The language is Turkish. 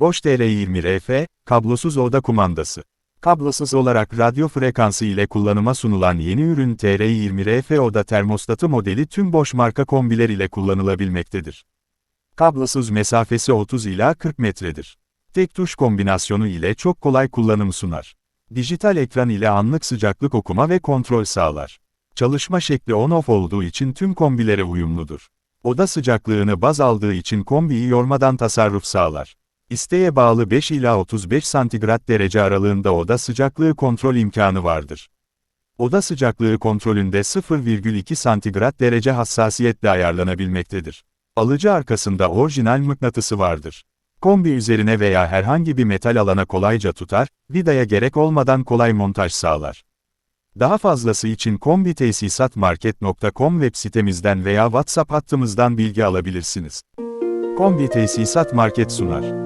Bosch TR20RF, kablosuz oda kumandası. Kablosuz olarak radyo frekansı ile kullanıma sunulan yeni ürün TR20RF oda termostatı modeli tüm Bosch marka kombiler ile kullanılabilmektedir. Kablosuz mesafesi 30 ila 40 metredir. Tek tuş kombinasyonu ile çok kolay kullanım sunar. Dijital ekran ile anlık sıcaklık okuma ve kontrol sağlar. Çalışma şekli on-off olduğu için tüm kombilere uyumludur. Oda sıcaklığını baz aldığı için kombiyi yormadan tasarruf sağlar. İsteğe bağlı 5 ila 35 santigrat derece aralığında oda sıcaklığı kontrol imkanı vardır. Oda sıcaklığı kontrolünde 0,2 santigrat derece hassasiyetle ayarlanabilmektedir. Alıcı arkasında orijinal mıknatısı vardır. Kombi üzerine veya herhangi bir metal alana kolayca tutar, vidaya gerek olmadan kolay montaj sağlar. Daha fazlası için kombitesisatmarket.com web sitemizden veya WhatsApp hattımızdan bilgi alabilirsiniz. Kombi Tesisat Market sunar.